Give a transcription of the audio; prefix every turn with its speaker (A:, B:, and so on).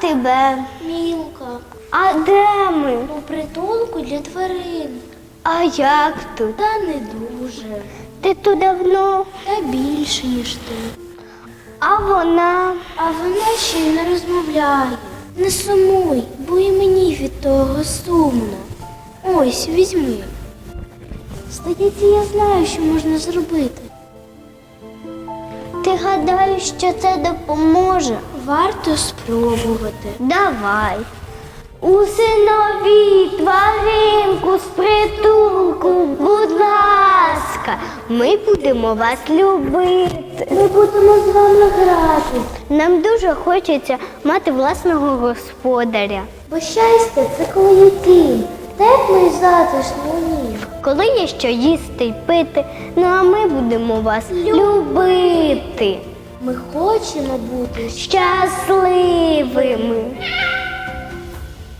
A: тебе?
B: Мілка,
A: А де ми?
B: у притулку для тварин.
A: А як тут?
B: Та не дуже.
A: Ти тут давно?
B: Та більше, ніж ти.
A: А вона?
B: А вона ще й не розмовляє. Не сумуй, бо і мені від того сумно. Ось, візьми. Здається, я знаю, що можна зробити.
A: Ти гадаєш, що це допоможе?
B: Варто спробувати.
A: Давай. Усинові тваринку з притулку, будь ласка, ми будемо вас любити.
B: Ми будемо з вами грати.
A: Нам дуже хочеться мати власного господаря.
B: Бо щастя це коли є затишний у ній.
A: Коли є що їсти й пити, ну а ми будемо вас любити.
B: Ми хочемо бути
A: Щасливими.